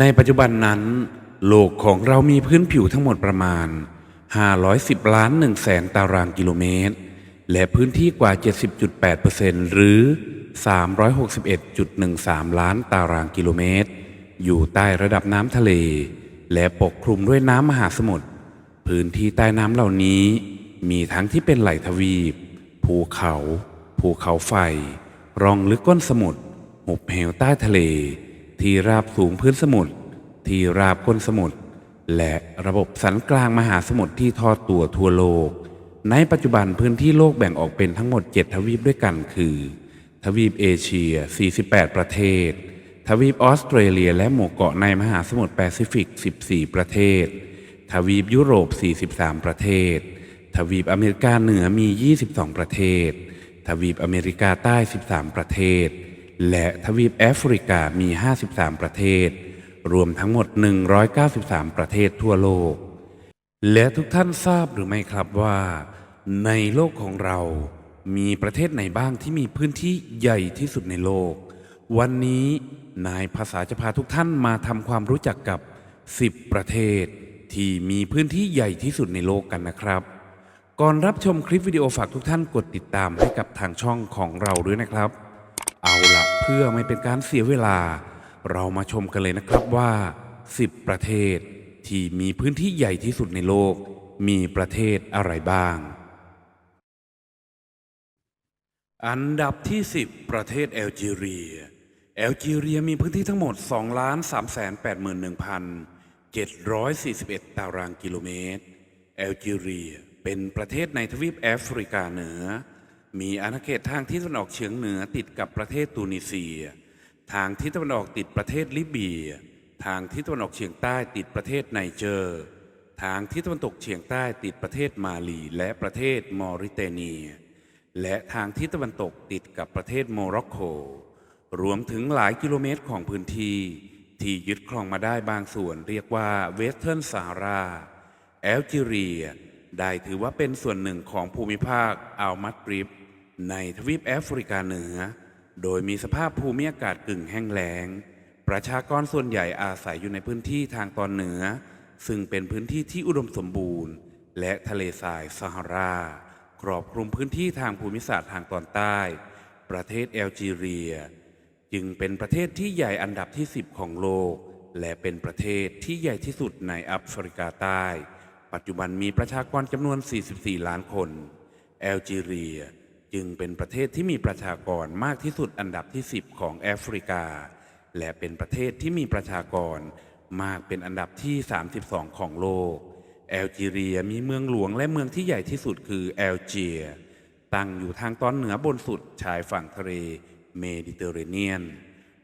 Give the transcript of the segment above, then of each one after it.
ในปัจจุบันนั้น โลกของเรามีพื้นผิวทั้งหมดประมาณ 510 ล้าน1แสนตารางกิโลเมตร และพื้นที่กว่า 70.8%หรือ 361.13 ล้านตารางกิโลเมตร อยู่ใต้ระดับน้ำทะเล และปกคลุมด้วยน้ำมหาสมุทรพื้นที่ใต้น้ำเหล่านี้ มีทั้งที่เป็นไหลทวีป ภูเขา ภูเขาไฟ ร่องลึกก้นสมุทรหุบเหวใต้ทะเล ที่ราบสูงพื้นสมุทรที่ราบก้นสมุทรและระบบสันกลางมหาสมุทรที่ทอดตัวทั่วโลก ในปัจจุบันพื้นที่โลกแบ่งออกเป็นทั้งหมด 7 ทวีปด้วยกันคือ ทวีปเอเชีย 48 ประเทศ ทวีปออสเตรเลีย และหมู่เกาะในมหาสมุทรแปซิฟิก 14 ประเทศ ทวีปยุโรป 43 ประเทศ ทวีปอเมริกาเหนือมี 22 ประเทศ ทวีปอเมริกาใต้ 13 ประเทศ และทวีปแอฟริกามี 53 ประเทศ รวมทั้งหมด 193 ประเทศทั่วโลก และทุกท่านทราบหรือไม่ครับว่า ในโลกของเรา มีประเทศไหนบ้างที่มีพื้นที่ใหญ่ที่สุดในโลก วันนี้นายภาษาจะพาทุกท่านมาทำความรู้จักกับ 10 ประเทศ ที่มีพื้นที่ใหญ่ที่สุดในโลกกันนะครับ ก่อนรับชมคลิปวิดีโอฝากทุกท่านกดติดตามให้กับทางช่องของเราด้วยนะครับ เอาละเพื่อไม่เป็นการเสียเวลา เรามาชมกันเลยนะครับว่า 10 ประเทศ ที่มีพื้นที่ใหญ่ที่สุดในโลก มีประเทศอะไรบ้าง อันดับที่ 10 ประเทศแอลจีเรีย แอลจีเรียมีพื้นที่ทั้งหมด 2 3 8 1 741 ตารางกิโลเมตร แอลจีเรียเป็นประเทศในทวีปแอฟริกาเหนือ มีอาณาเขตทางทิศตะวันออกเฉียงเหนือติดกับประเทศตูนิเซีย ทางทิศตะวันออกติดประเทศลิเบีย ทางทิศตะวันออกเฉียงใต้ติดประเทศไนเจอร์ ทางทิศตะวันตกเฉียงใต้ติดประเทศมาลีและประเทศมอริเตเนีย และทางทิศตะวันตกติดกับประเทศโมร็อกโก รวมถึงหลายกิโลเมตรของพื้นที่ ที่ยึดครองมาได้บางส่วนเรียกว่าเวสเทิร์นซาฮาราแอลจีเรีย ได้ถือว่าเป็นส่วนหนึ่งของภูมิภาคอัลมัดริบ ในทวีปแอฟริกาเหนือ โดยมีสภาพภูมิอากาศกึ่งแห้งแล้ง ประชากรส่วนใหญ่อาศัยอยู่ในพื้นที่ทางตอนเหนือ ซึ่งเป็นพื้นที่ที่อุดมสมบูรณ์ และทะเลทรายซาฮาราครอบคลุมพื้นที่ทางภูมิศาสตร์ทางตอนใต้ ประเทศแอลจีเรีย จึงเป็นประเทศที่ใหญ่อันดับที่ 10 ของโลก และเป็นประเทศที่ใหญ่ที่สุดในแอฟริกาใต้ ปัจจุบันมีประชากรจำนวน 44 ล้านคน แอลจีเรีย จึงเป็นประเทศที่มีประชากรมากที่สุดอันดับที่ 10 ของแอฟริกา และเป็นประเทศที่มีประชากรมากเป็นอันดับที่ 32 ของโลก แอลจีเรียมีเมืองหลวงและเมืองที่ใหญ่ที่สุดคือแอลเจีย ตั้งอยู่ทางตอนเหนือบนสุดชายฝั่งทะเลเมดิเตอร์เรเนียน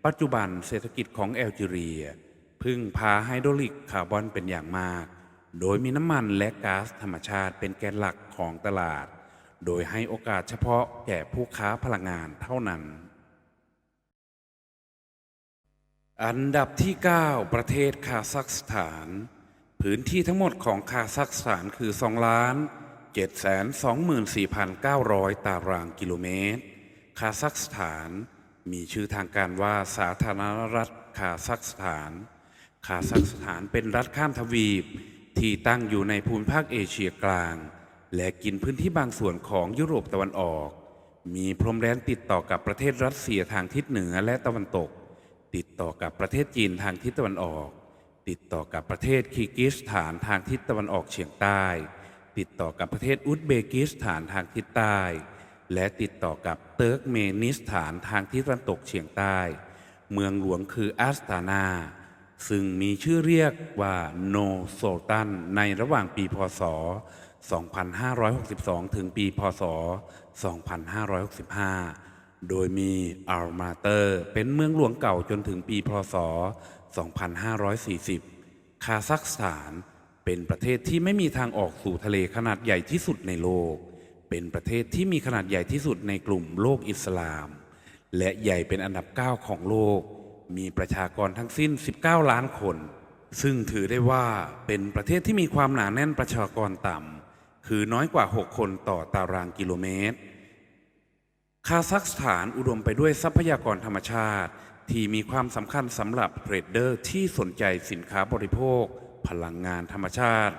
ปัจจุบันเศรษฐกิจของแอลจีเรีย พึ่งพาไฮโดรลิกคาร์บอนเป็นอย่างมาก โดยมีน้ำมันและก๊าซธรรมชาติเป็นแกนหลักของตลาด โดยให้โอกาสเฉพาะแก่ผู้ค้าพลังงานเท่านั้น อันดับที่ 9 ประเทศคาซัคสถาน พื้นที่ทั้งหมดของคาซัคสถานคือ 2 ล้าน 724,900 ตารางกิโลเมตร คาซัคสถานมีชื่อทางการว่าสาธารณรัฐคาซัคสถาน คาซัคสถานเป็นรัฐข้ามทวีปที่ตั้งอยู่ในภูมิภาคเอเชียกลาง และกินพื้นที่บางส่วนของยุโรปตะวันออก มีพรมแดนติดต่อกับประเทศรัสเซียทางทิศเหนือและตะวันตก ติดต่อกับประเทศจีนทางทิศตะวันออก ติดต่อกับประเทศคีกิสถานทางทิศตะวันออกเฉียงใต้ ติดต่อกับประเทศอุซเบกิสถานทางทิศใต้ และติดต่อกับเติร์กเมนิสถานทางทิศตะวันตกเฉียงใต้ เมืองหลวงคืออัสตานาซึ่งมีชื่อเรียกว่าโนโซตันในระหว่างปีพศ 2562 ถึงปี พศ 2565 โดยมีอัลมาเตอร์เป็นเมืองหลวงเก่าจนถึงปี พศ 2540 คาซัคสถานเป็นประเทศที่ไม่มีทางออกสู่ทะเลขนาดใหญ่ที่สุดในโลก เป็นประเทศที่มีขนาดใหญ่ที่สุดในกลุ่มโลกอิสลาม และใหญ่เป็นอันดับ 9 ของโลก มีประชากรทั้งสิ้น 19 ล้านคน ซึ่งถือได้ว่าเป็นประเทศที่มีความหนาแน่นประชากรต่ำ คือน้อยกว่า 6 คนต่อตารางกิโลเมตร คาซัคสถานอุดมไปด้วยทรัพยากรธรรมชาติ ที่มีความสำคัญสำหรับเทรดเดอร์ที่สนใจสินค้าบริโภค พลังงานธรรมชาติ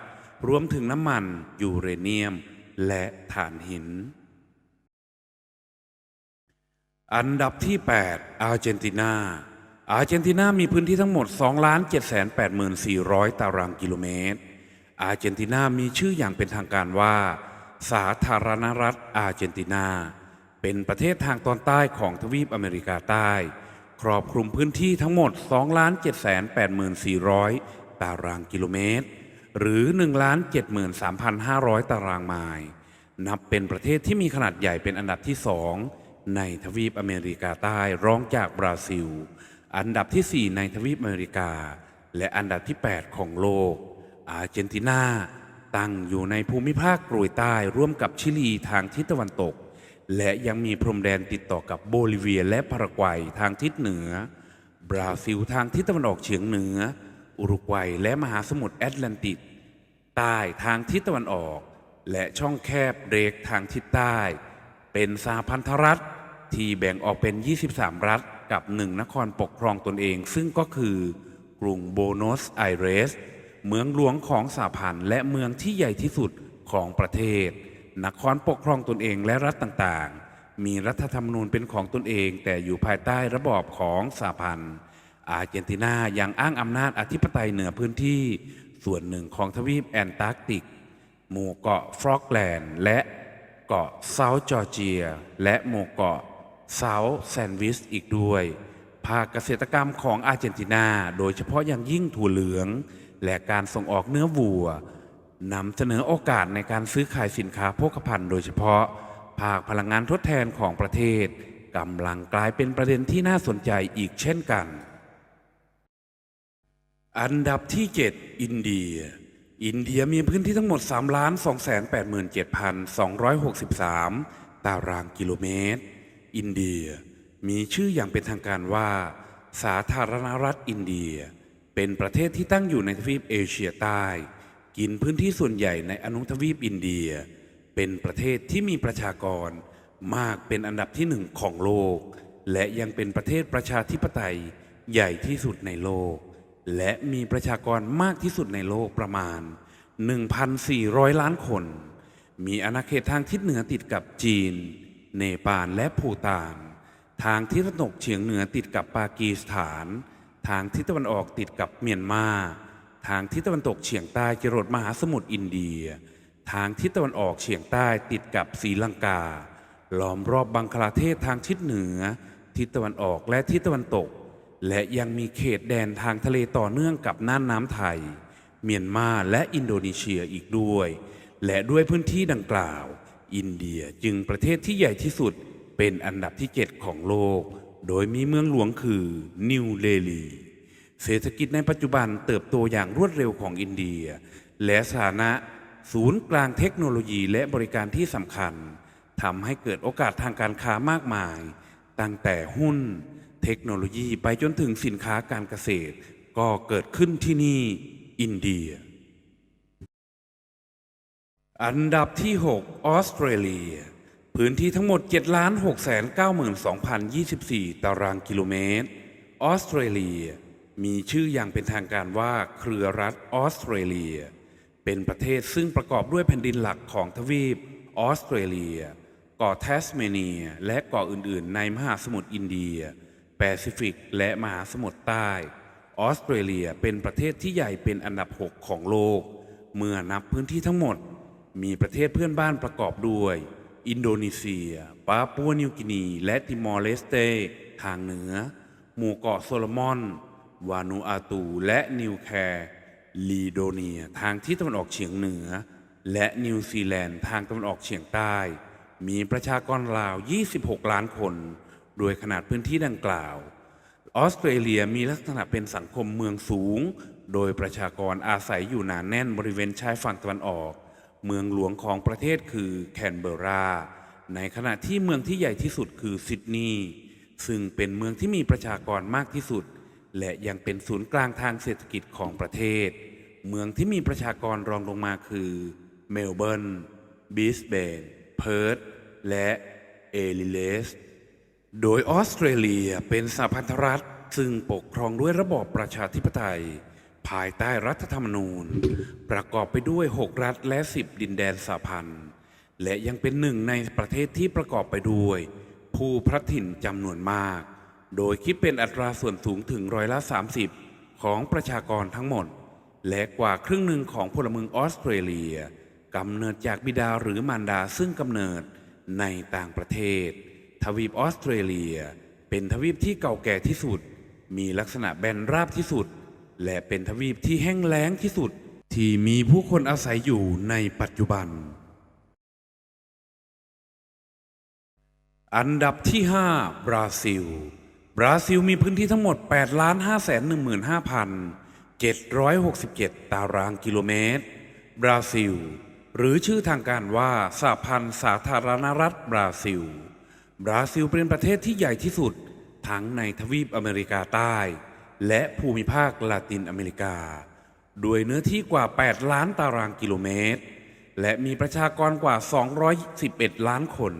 รวมถึงน้ำมัน ยูเรเนียม และถ่านหิน อันดับที่ 8 อาร์เจนตินาอาร์เจนตินามีพื้นที่ทั้งหมด 2,784,400 ตารางกิโลเมตร อาร์เจนตินามีชื่ออย่างเป็นทางการว่า สาธารณรัฐอาร์เจนตินา เป็นประเทศทางตอนใต้ของทวีปอเมริกาใต้ ครอบคลุมพื้นที่ทั้งหมด 2,784,400 ตารางกิโลเมตร หรือ 1,73,500 ตารางไมล์นับเป็นประเทศที่มีขนาดใหญ่เป็นอันดับที่สองในทวีปอเมริกาใต้รองจากบราซิล อันดับที่ 4 ในทวีปอเมริกา และอันดับที่ 8 ของโลก อาร์เจนตินา ตั้งอยู่ในภูมิภาคกรุยใต้ร่วมกับชิลีทางทิศตะวันตก และยังมีพรมแดนติดต่อกับโบลิเวียและพารากวัยทางทิศเหนือ บราซิลทางทิศตะวันออกเฉียงเหนือ อุรุกวัยและมหาสมุทรแอตแลนติกใต้ทางทิศตะวันออก และช่องแคบเรกทางทิศใต้ เป็นสหพันธรัฐที่แบ่งออกเป็น 23 รัฐกับหนึ่งนครปกครองตนเอง ซึ่งก็คือกรุงโบโนสไอเรส เมืองหลวงของสหพันธ์และเมืองที่ใหญ่ที่สุดของประเทศ นครปกครองตนเองและรัฐต่างๆ มีรัฐธรรมนูญเป็นของตนเอง แต่อยู่ภายใต้ระบอบของสหพันธ์อาร์เจนตินายังอ้างอำนาจอธิปไตยเหนือพื้นที่ ส่วนหนึ่งของทวีปแอนตาร์กติก หมู่เกาะฟรอกแลนด์ และเกาะเซาท์จอร์เจีย และหมู่เกาะเซาท์แซนด์วิชอีกด้วย ภาคเกษตรกรรมของอาร์เจนตินา โดยเฉพาะอย่างยิ่งถั่วเหลือง และการส่งออกเนื้อวัวนำเสนอโอกาสในการซื้อขายสินค้าโภคภัณฑ์โดยเฉพาะ ภาคพลังงานทดแทนของประเทศกำลังกลายเป็นประเด็นที่น่าสนใจอีกเช่นกัน อันดับที่ 7 อินเดีย อินเดียมีพื้นที่ทั้งหมด 3 287,263 ตารางกิโลเมตร อินเดียมีชื่ออย่างเป็นทางการว่า สาธารณรัฐอินเดีย เป็นประเทศที่ตั้งอยู่ในทวีปเอเชียใต้ กินพื้นที่ส่วนใหญ่ในอนุทวีปอินเดีย เป็นประเทศที่มีประชากรมากเป็นอันดับที่หนึ่งของโลก และยังเป็นประเทศประชาธิปไตยใหญ่ที่สุดในโลก และมีประชากรมากที่สุดในโลกประมาณ 1,400 ล้านคน มีอาณาเขตทางทิศเหนือติดกับจีน เนปาลและภูตาน ทางทิศตะวันตกเฉียงเหนือติดกับปากีสถาน ทางทิศตะวันออกติดกับเมียนมา ทางทิศตะวันตกเฉียงใต้จรดมหาสมุทรอินเดีย ทางทิศตะวันออกเฉียงใต้ติดกับศรีลังกา ล้อมรอบบังคลาเทศทางทิศเหนือ ทิศตะวันออกและทิศตะวันตก และยังมีเขตแดนทางทะเลต่อเนื่องกับน่านน้ำไทย เมียนมาและอินโดนีเซียอีกด้วย และด้วยพื้นที่ดังกล่าว อินเดียจึงประเทศที่ใหญ่ที่สุดเป็นอันดับที่ 7 ของโลก โดยมีเมืองหลวงคือนิวเดลี เศรษฐกิจในปัจจุบันเติบโตอย่างรวดเร็วของอินเดีย และสถานะศูนย์กลางเทคโนโลยีและบริการที่สำคัญทำให้เกิดโอกาสทางการค้ามากมาย ตั้งแต่หุ้น เทคโนโลยีไปจนถึงสินค้าการเกษตร ก็เกิดขึ้นที่นี่อินเดีย อันดับที่ 6 ออสเตรเลีย พื้นที่ทั้งหมด 7 6 9 2 0 2 4 ตารางกิโลเมตร ออสเตรเลีย มีชื่ออย่างเป็นทางการว่าเครือรัฐออสเตรเลีย เป็นประเทศซึ่งประกอบด้วยแผ่นดินหลักของทวีปออสเตรเลีย เกาะแทสเมเนีย และเกาะอื่น ๆ ในมหาสมุทรอินเดีย แปซิฟิก และมหาสมุทรใต้ ออสเตรเลียเป็นประเทศที่ใหญ่เป็นอันดับ 6 ของโลก เมื่อนับพื้นที่ทั้งหมด มีประเทศเพื่อนบ้านประกอบด้วย อินโดนีเซีย ปาปัวนิวกินี และติมอร์เลสเต ทางเหนือ หมู่เกาะโซโลมอน วานูอาตู และนิวแคร์ลีโดเนีย ทางที่ตะวันออกเฉียงเหนือ และนิวซีแลนด์ทางตะวันออกเฉียงใต้ มีประชากรราว 26 ล้านคน โดยขนาดพื้นที่ดังกล่าว ออสเตรเลียมีลักษณะเป็นสังคมเมืองสูง โดยประชากรอาศัยอยู่หนาแน่นบริเวณชายฝั่งตะวันออก เมืองหลวงของประเทศคือแคนเบอร์รา ในขณะที่เมืองที่ใหญ่ที่สุดคือซิดนีย์ซึ่งเป็นเมืองที่มีประชากรมากที่สุด และยังเป็นศูนย์กลางทางเศรษฐกิจของประเทศ เมืองที่มีประชากรรองลงมาคือเมลเบิร์นบิสเบนเพิร์ธและเอลิเลส โดยออสเตรเลียเป็นสหพันธรัฐ ซึ่งปกครองด้วยระบอบประชาธิปไตย ภายใต้รัฐธรรมนูญ ประกอบไปด้วย 6 รัฐและ 10 ดินแดนสหพันธ์และยังเป็นหนึ่งในประเทศที่ประกอบไปด้วย ผู้พระถิ่นจำนวนมาก โดยคิดเป็นอัตราส่วนสูงถึงร้อยละ 30 ของประชากรทั้งหมด และกว่าครึ่งหนึ่งของพลเมืองออสเตรเลียกำเนิดจากบิดาหรือมารดาซึ่งกำเนิดในต่างประเทศ ทวีปออสเตรเลีย เป็นทวีปที่เก่าแก่ที่สุด มีลักษณะแบนราบที่สุด และเป็นทวีปที่แห้งแล้งที่สุดที่มีผู้คนอาศัยอยู่ในปัจจุบัน อันดับที่ 5 บราซิล บราซิลมีพื้นที่ทั้งหมด8 5 1 5 767 ตารางกิโลเมตร บราซิล หรือชื่อทางการว่าสหพันธ์สาธารณรัฐบราซิล บราซิลเป็นประเทศที่ใหญ่ที่สุด ทั้งในทวีปอเมริกาใต้ และภูมิภาคลาตินอเมริกา ด้วยเนื้อที่กว่า 8 ล้านตารางกิโลเมตร และมีประชากรกว่า 211 ล้านคน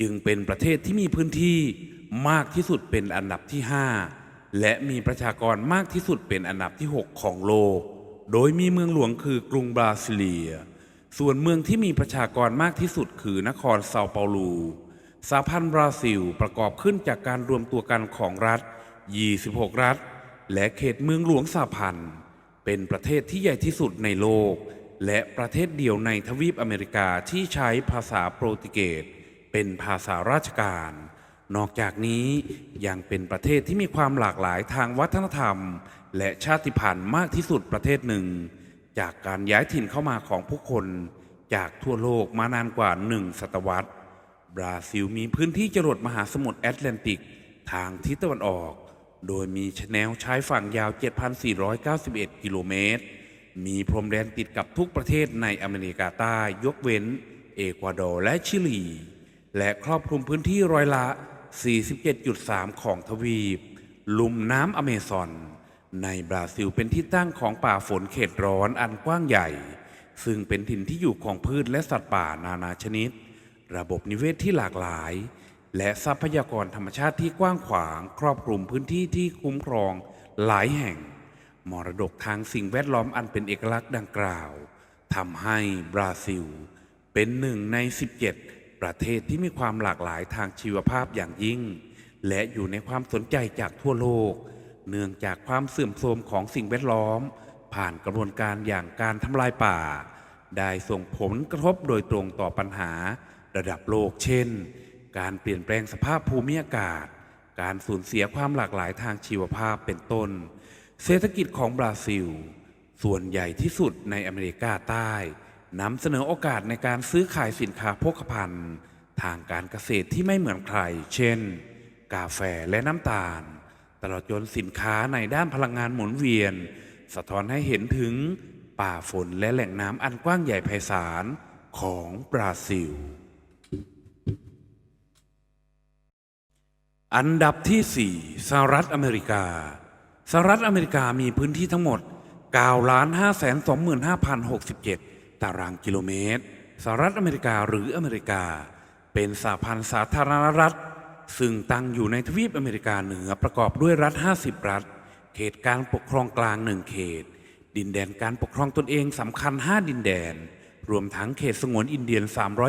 จึงเป็นประเทศที่มีพื้นที่มากที่สุดเป็นอันดับที่ 5 และมีประชากรมากที่สุดเป็นอันดับที่ 6 ของโลก โดยมีเมืองหลวงคือกรุงบราซิเลีย ส่วนเมืองที่มีประชากรมากที่สุดคือนครเซาเปาโลูสหพันธ์บราซิลประกอบขึ้นจากการรวมตัวกันของรัฐ 26 รัฐ และเขตเมืองหลวงสหพันธ์เป็นประเทศที่ใหญ่ที่สุดในโลก และประเทศเดียวในทวีปอเมริกาที่ใช้ภาษาโปรตุเกสเป็นภาษาราชการ นอกจากนี้ยังเป็นประเทศที่มีความหลากหลายทางวัฒนธรรม และชาติพันธุ์มากที่สุดประเทศหนึ่ง จากการย้ายถิ่นเข้ามาของผู้คน จากทั่วโลกมานานกว่าหนึ่งศตวรรษ บราซิลมีพื้นที่จรดมหาสมุทรแอตแลนติก ทางทิศตะวันออก โดยมีแนวชายฝั่งยาว 7,491 กิโลเมตร มีพรมแดนติดกับทุกประเทศในอเมริกาใต้ ยกเว้น เอกวาดอร์และชิลี และครอบคลุมพื้นที่ร้อยละ 47.3 ของทวีป ลุ่มน้ำอเมซอน ในบราซิลเป็นที่ตั้งของป่าฝนเขตร้อนอันกว้างใหญ่ ซึ่งเป็นถิ่นที่อยู่ของพืชและสัตว์ป่านานาชนิด ระบบนิเวศที่หลากหลาย และทรัพยากรธรรมชาติที่กว้างขวางครอบคลุมพื้นที่ที่คุ้มครองหลายแห่ง มรดกทางสิ่งแวดล้อมอันเป็นเอกลักษณ์ดังกล่าวทำให้บราซิล เป็นหนึ่งใน 17 ประเทศที่มีความหลากหลายทางชีวภาพอย่างยิ่ง และอยู่ในความสนใจจากทั่วโลก เนื่องจากความเสื่อมโทรมของสิ่งแวดล้อม ผ่านกระบวนการอย่างการทำลายป่า ได้ส่งผลกระทบโดยตรงต่อปัญหาระดับโลกเช่น การเปลี่ยนแปลงสภาพภูมิอากาศ การสูญเสียความหลากหลายทางชีวภาพเป็นต้น เศรษฐกิจของบราซิล ส่วนใหญ่ที่สุดในอเมริกาใต้นำเสนอโอกาสในการซื้อขายสินค้าโภคภัณฑ์ ทางการเกษตรที่ไม่เหมือนใคร เช่น กาแฟและน้ำตาล ตลอดจนสินค้าในด้านพลังงานหมุนเวียน สะท้อนให้เห็นถึงป่าฝนและแหล่งน้ำอันกว้างใหญ่ไพศาลของบราซิล อันดับที่ 4สหรัฐอเมริกา สหรัฐอเมริกามีพื้นที่ทั้งหมด9 5 2 5 0 6 7 ตารางกิโลเมตร สหรัฐอเมริกาหรืออเมริกา เป็นสหพันธ์สาธารณรัฐ ซึ่งตั้งอยู่ในทวีปอเมริกาเหนือประกอบด้วยรัฐ 50 รัฐ เขตการปกครองกลางหนึ่งเขต ดินแดนการปกครองตนเองสำคัญ 5 ดินแดน รวมทั้งเขตสงวนอินเดียน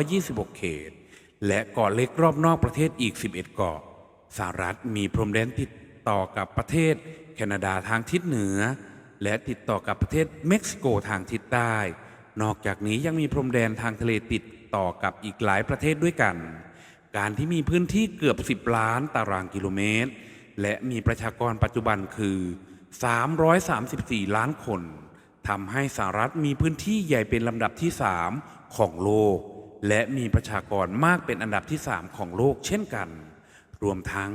326 เขต และเกาะเล็กรอบนอกประเทศอีก 11 เกาะ สหรัฐมีพรมแดนติดต่อกับประเทศ แคนาดาทางทิศเหนือ และติดต่อกับประเทศเม็กซิโกทางทิศใต้ นอกจากนี้ยังมีพรมแดนทางทะเลติดต่อกับอีกหลายประเทศด้วยกัน การที่มีพื้นที่เกือบ 10 ล้านตารางกิโลเมตร และมีประชากรปัจจุบันคือ 334 ล้านคนทำให้สหรัฐมีพื้นที่ใหญ่เป็นลำดับที่ 3 ของโลก และมีประชากรมากเป็นอันดับที่ 3 ของโลกเช่นกัน รวมทั้ง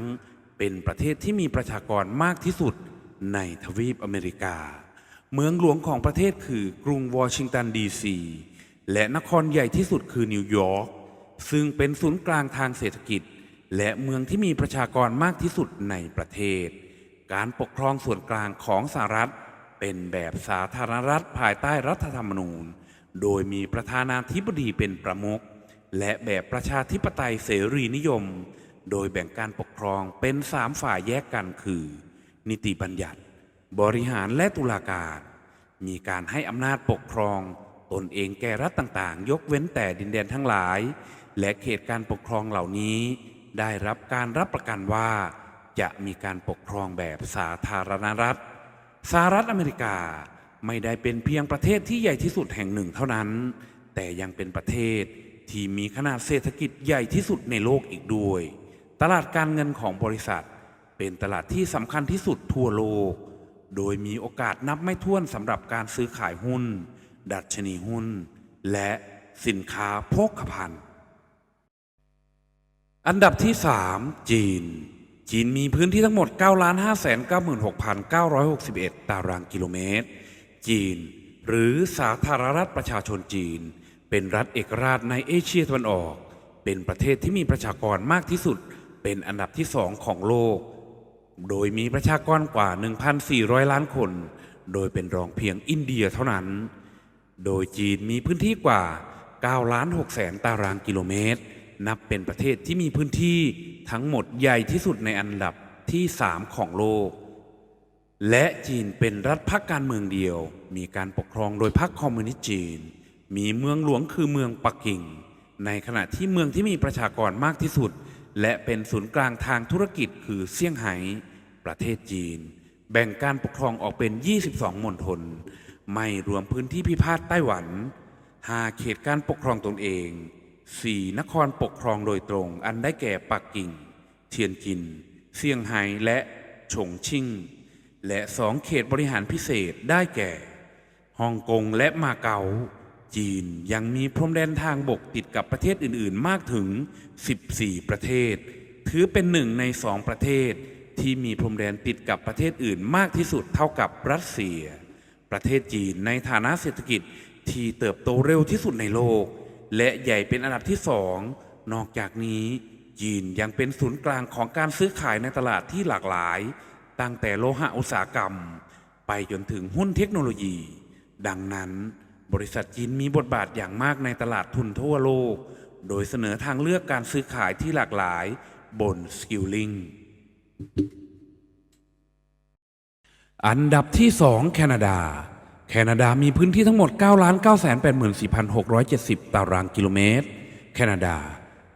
เป็นประเทศที่มีประชากรมากที่สุดในทวีปอเมริกา เมืองหลวงของประเทศคือกรุงวอชิงตันดีซีและนครใหญ่ที่สุดคือนิวยอร์กซึ่งเป็นศูนย์กลางทางเศรษฐกิจ และเมืองที่มีประชากรมากที่สุดในประเทศ การปกครองส่วนกลางของสหรัฐ เป็นแบบสาธารณรัฐภายใต้รัฐธรรมนูญ โดยมีประธานาธิบดีเป็นประมุขและแบบประชาธิปไตยเสรีนิยม โดยแบ่งการปกครองเป็นสามฝ่ายแยกกันคือ นิติบัญญัติ บริหารและตุลาการ มีการให้อำนาจปกครอง ตนเองแก่รัฐต่างๆ ยกเว้นแต่ดินแดนทั้งหลาย และเขตการปกครองเหล่านี้ ได้รับการรับประกันว่า จะมีการปกครองแบบสาธารณรัฐสหรัฐอเมริกาไม่ได้เป็นเพียงประเทศที่ใหญ่ที่สุดแห่งหนึ่งเท่านั้น แต่ยังเป็นประเทศที่มีขนาดเศรษฐกิจใหญ่ที่สุดในโลกอีกด้วย ตลาดการเงินของบริษัท เป็นตลาดที่สำคัญที่สุดทั่วโลก โดยมีโอกาสนับไม่ถ้วนสำหรับการซื้อขายหุ้น ดัชนีหุ้น และสินค้าโภคภัณฑ์ อันดับที่ 3 จีน จีนมีพื้นที่ทั้งหมด 9 5 9 6 9 6 1 ตารางกิโลเมตร จีน หรือสาธารณรัฐประชาชนจีน เป็นรัฐเอกราชในเอเชียตะวันออก เป็นประเทศที่มีประชากรมากที่สุด เป็นอันดับที่สองของโลก โดยมีประชากรกว่า 1,400 ล้านคน โดยเป็นรองเพียงอินเดียเท่านั้น โดยจีนมีพื้นที่กว่า9ล้าน6แสนตารางกิโลเมตร นับเป็นประเทศที่มีพื้นที่ทั้งหมดใหญ่ที่สุดในอันดับที่ 3 ของโลก และจีนเป็นรัฐพักการเมืองเดียว มีการปกครองโดยพรรคคอมมิวนิสต์จีน มีเมืองหลวงคือเมืองปักกิ่ง ในขณะที่เมืองที่มีประชากรมากที่สุด และเป็นศูนย์กลางทางธุรกิจคือเซี่ยงไฮ้ประเทศจีน แบ่งการปกครองออกเป็น 22มณฑลไม่รวมพื้นที่พิพาทไต้หวัน 5 เขตการปกครองตนเอง 4 นครปกครองโดยตรงอันได้แก่ปักกิ่ง เทียนจิน เซี่ยงไฮ้และฉงชิ่ง และสองเขตบริหารพิเศษได้แก่ฮ่องกงและมาเก๊า จีนยังมีพรมแดนทางบกติดกับประเทศอื่น ๆ มากถึง 14 ประเทศ ถือเป็นหนึ่งในสองประเทศ ที่มีพรมแดนติดกับประเทศอื่นมากที่สุดเท่ากับรัสเซีย ประเทศจีนในฐานะเศรษฐกิจที่เติบโตเร็วที่สุดในโลก และใหญ่เป็นอันดับที่สองนอกจากนี้จีนยังเป็นศูนย์กลางของการซื้อขายในตลาดที่หลากหลาย ตั้งแต่โลหะอุตสาหกรรม ไปจนถึงหุ้นเทคโนโลยี ดังนั้น บริษัทจีนมีบทบาทอย่างมากในตลาดทุนทั่วโลก โดยเสนอทางเลือกการซื้อขายที่หลากหลายบนสกิลลิงอันดับที่ 2 แคนาดา แคนาดามีพื้นที่ทั้งหมด 9 9 8 4 6 7 0 ตารางกิโลเมตร แคนาดา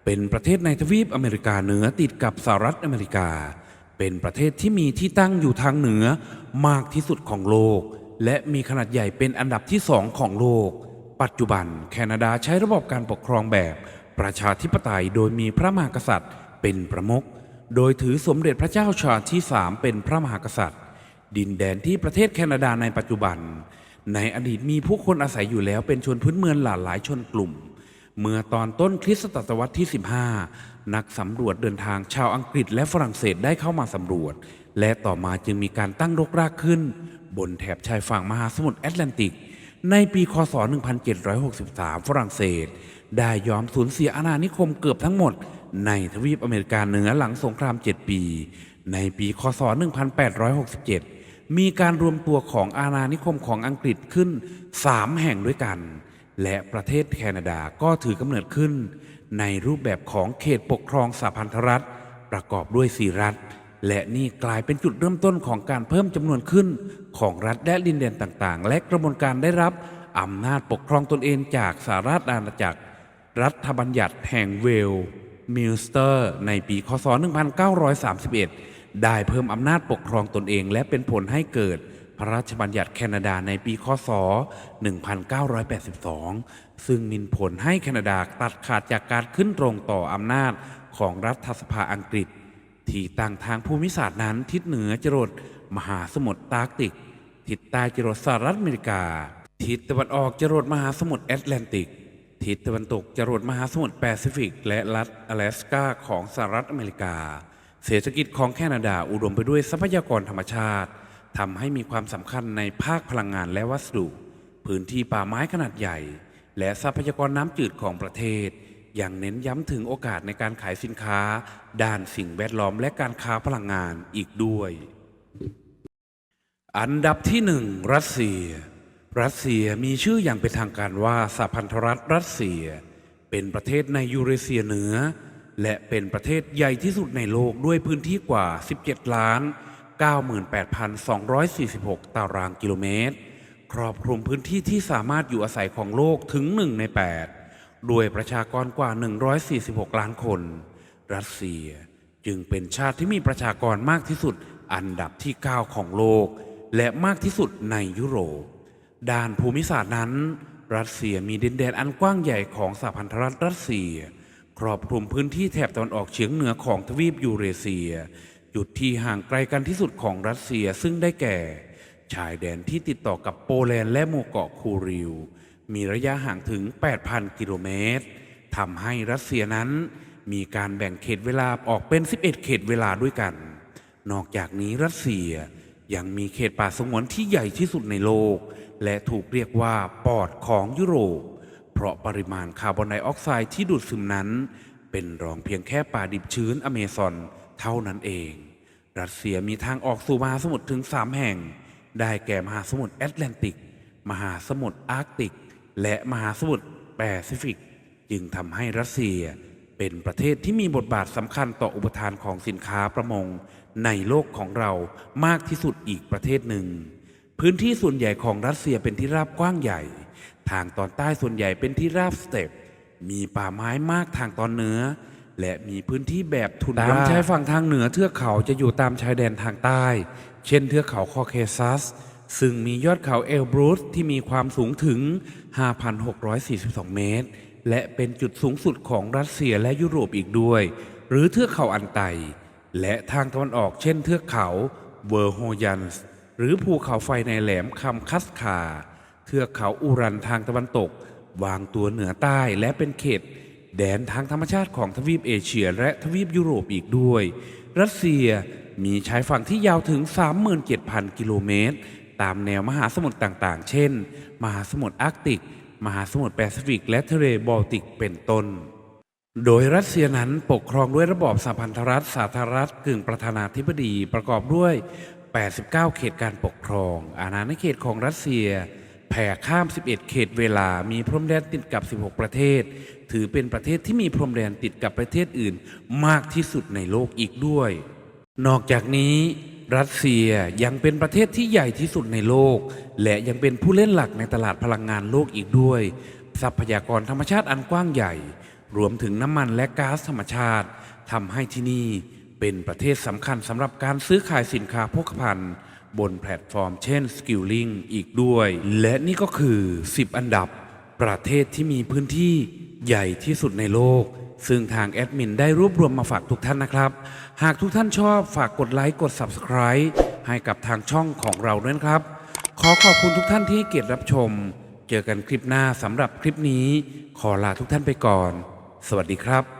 เป็นประเทศในทวีปอเมริกาเหนือติดกับสหรัฐอเมริกา เป็นประเทศที่มีที่ตั้งอยู่ทางเหนือมากที่สุดของโลก และมีขนาดใหญ่เป็นอันดับที่สองของโลก ปัจจุบันแคนาดาใช้ระบบการปกครองแบบประชาธิปไตยโดยมีพระมหากษัตริย์ เป็นประมุข โดยถือสมเด็จพระเจ้าชาร์ลที่3เป็นพระมหากษัตริย์ ดินแดนที่ประเทศแคนาดาในปัจจุบัน ในอดีตมีผู้คนอาศัยอยู่แล้วเป็นชนพื้นเมืองหลากหลายชนกลุ่ม เมื่อตอนต้นคริสตศตวรรษที่ 15 นักสำรวจเดินทางชาวอังกฤษและฝรั่งเศสได้เข้ามาสำรวจ และต่อมาจึงมีการตั้งรกรากขึ้น บนแถบชายฝั่งมหาสมุทรแอตแลนติก ในปีคศ 1763 ฝรั่งเศส ได้ยอมสูญเสียอาณานิคมเกือบทั้งหมด ในทวีปอเมริกาเหนือหลังสงคราม 7 ปี ในปีคศ 1867 มีการรวมตัวของอาณานิคมของอังกฤษขึ้น 3 แห่งด้วยกัน และประเทศแคนาดาก็ถือกำเนิดขึ้น ในรูปแบบของเขตปกครองสหพันธรัฐ ประกอบด้วยสีรัฐ และนี่กลายเป็นจุดเริ่มต้นของการเพิ่มจำนวนขึ้น ของรัฐและดินแดนต่างๆ และกระบวนการได้รับอำนาจปกครองตนเองจากสหราชอาณาจักร รัฐบัญญัติแห่งเวลส์มิลสเตอร์ ในปีคศ 1931 ได้เพิ่มอำนาจปกครองตนเอง และเป็นผลให้เกิดพระราชบัญญัติแคนาดาในปีคศ 1982 ซึ่งมีผลให้แคนาดาตัดขาดจากการขึ้นตรงต่ออำนาจของรัฐสภาอังกฤษ ที่ตั้งทางภูมิศาสตร์นั้นทิศเหนือจรดมหาสมุทรตาร์กติก ทิศใต้จรดสหรัฐอเมริกา ทิศตะวันออกจรดมหาสมุทรแอตแลนติก ทิศตะวันตกจรดมหาสมุทรแปซิฟิก และรัฐอลาสกาของสหรัฐอเมริกา เศรษฐกิจของแคนาดาอุดมไปด้วยทรัพยากรธรรมชาติทำให้มีความสำคัญในภาคพลังงานและวัสดุ พื้นที่ป่าไม้ขนาดใหญ่ และทรัพยากรน้ำจืดของประเทศ ยังเน้นย้ำถึงโอกาสในการขายสินค้า ด้านสิ่งแวดล้อมและการค้าพลังงานอีกด้วย อันดับที่หนึ่งรัสเซีย รัสเซียมีชื่ออย่างเป็นทางการว่าสหพันธรัฐรัสเซีย เป็นประเทศในยูเรเซียเหนือ และเป็นประเทศใหญ่ที่สุดในโลกด้วยพื้นที่กว่า 17 ล้าน 98,246 ตารางกิโลเมตร ครอบคลุมพื้นที่ที่สามารถอยู่อาศัยของโลกถึง 1 ใน 8 ด้วยประชากรกว่า 146 ล้านคน รัสเซียจึงเป็นชาติที่มีประชากรมากที่สุดอันดับที่ 9 ของโลก และมากที่สุดในยุโรป ด้านภูมิศาสตร์นั้น รัสเซียมีดินแดนอันกว้างใหญ่ของสหพันธรัฐรัสเซีย ครอบคลุมพื้นที่แถบตะวันออกเฉียงเหนือของทวีปยูเรเซีย จุดที่ห่างไกลกันที่สุดของรัสเซียซึ่งได้แก่ ชายแดนที่ติดต่อกับโปแลนด์และหมู่เกาะคูริว มีระยะห่างถึง 8,000 กิโลเมตรทำให้รัสเซียนั้นมีการแบ่งเขตเวลาออกเป็น 11 เขตเวลาด้วยกัน นอกจากนี้รัสเซียยังมีเขตป่าสงวนที่ใหญ่ที่สุดในโลก และถูกเรียกว่าปอดของยุโรป เพราะปริมาณคาร์บอนไดออกไซด์ที่ดูดซึมนั้น เป็นรองเพียงแค่ป่าดิบชื้นอเมซอนเท่านั้นเอง รัสเซียมีทางออกสู่มหาสมุทรถึง 3 แห่ง ได้แก่มหาสมุทรแอตแลนติก มหาสมุทรอาร์กติก และมหาสมุทรแปซิฟิก จึงทำให้รัสเซียเป็นประเทศที่มีบทบาทสำคัญต่ออุปทานของสินค้าประมง ในโลกของเรามากที่สุดอีกประเทศหนึ่ง พื้นที่ส่วนใหญ่ของรัสเซียเป็นที่ราบกว้างใหญ่ ทางตอนใต้ส่วนใหญ่เป็นที่ราบสเต็ปมีป่าไม้มากทางตอนเหนือ และมีพื้นที่แบบทุนตามชายฝั่งทางเหนือเทือกเขาจะอยู่ตามชายแดนทางใต้ เช่นเทือกเขาคอเคซัส ซึ่งมียอดเขาเอลบรูสที่มีความสูงถึง 5,642 เมตร และเป็นจุดสูงสุดของรัสเซียและยุโรปอีกด้วย หรือเทือกเขาอันไต และทางตะวันออกเช่นเทือกเขาเวอร์โฮยันส์หรือภูเขาไฟในแหลมคำคัสคา เทือกเขาอูรันทางตะวันตก วางตัวเหนือใต้และเป็นเขต แดนทางธรรมชาติของทวีปเอเชียและทวีปยุโรปอีกด้วย รัสเซียมีชายฝั่งที่ยาวถึง 37,000 กิโลเมตร ตามแนวมหาสมุทรต่างๆ เช่น มหาสมุทรอาร์กติก มหาสมุทรแปซิฟิก และทะเลบอลติกเป็นต้น โดยรัสเซียนั้นปกครองด้วยระบอบสหพันธรัฐสาธารณรัฐกึ่งประธานาธิบดีประกอบด้วย 89 เขตการปกครอง อาณาเขตของรัสเซีย แผ่ข้าม 11 เขตเวลา มีพรมแดนติดกับ 16 ประเทศ ถือเป็นประเทศที่มีพรมแดนติดกับประเทศอื่นมากที่สุดในโลกอีกด้วย นอกจากนี้ รัสเซียยังเป็นประเทศที่ใหญ่ที่สุดในโลก และยังเป็นผู้เล่นหลักในตลาดพลังงานโลกอีกด้วย ทรัพยากรธรรมชาติอันกว้างใหญ่ รวมถึงน้ำมันและก๊าซธรรมชาติทำให้ที่นี่เป็นประเทศสำคัญสำหรับการซื้อขายสินค้าโภคภัณฑ์ บนแพลตฟอร์มเช่น Skilling อีกด้วย และนี่ก็คือ 10 อันดับ ประเทศที่มีพื้นที่ใหญ่ที่สุดในโลก ซึ่งทางแอดมินได้รวบรวมมาฝากทุกท่านนะครับ หากทุกท่านชอบฝากกดไลค์กด Subscribe ให้กับทางช่องของเราด้วยนะครับ ขอขอบคุณทุกท่านที่ให้เกียรติรับชม เจอกันคลิปหน้าสำหรับคลิปนี้ ขอลาทุกท่านไปก่อน สวัสดีครับ